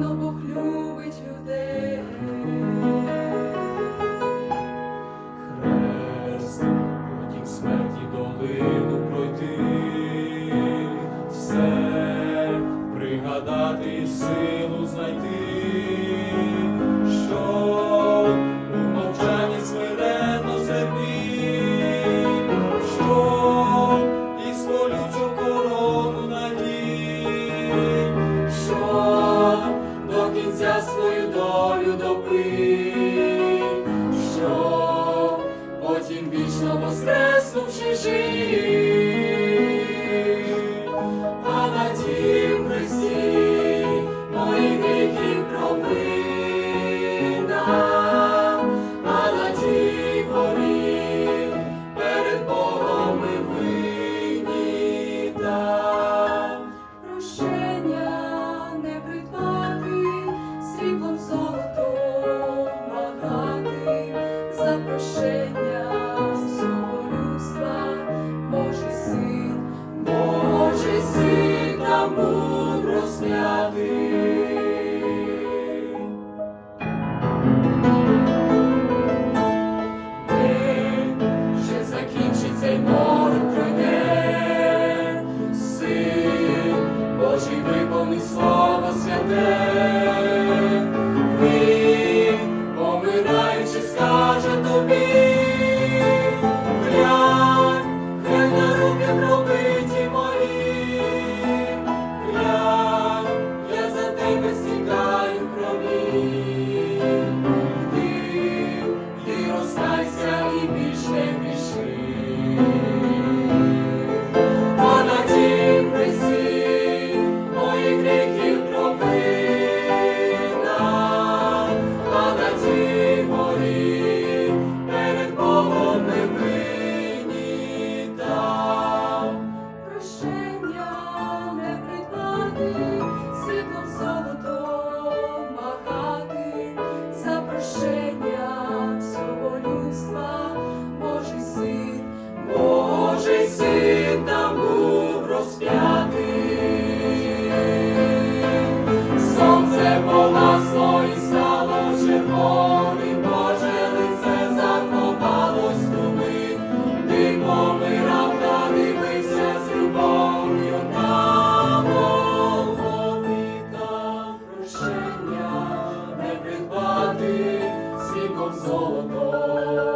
вірно Бог любить людей. Хрест, потім смерті долину пройти, все пригадати силу знайти. що воскреснувши жив. Божий виповни слово святе. shame. золото.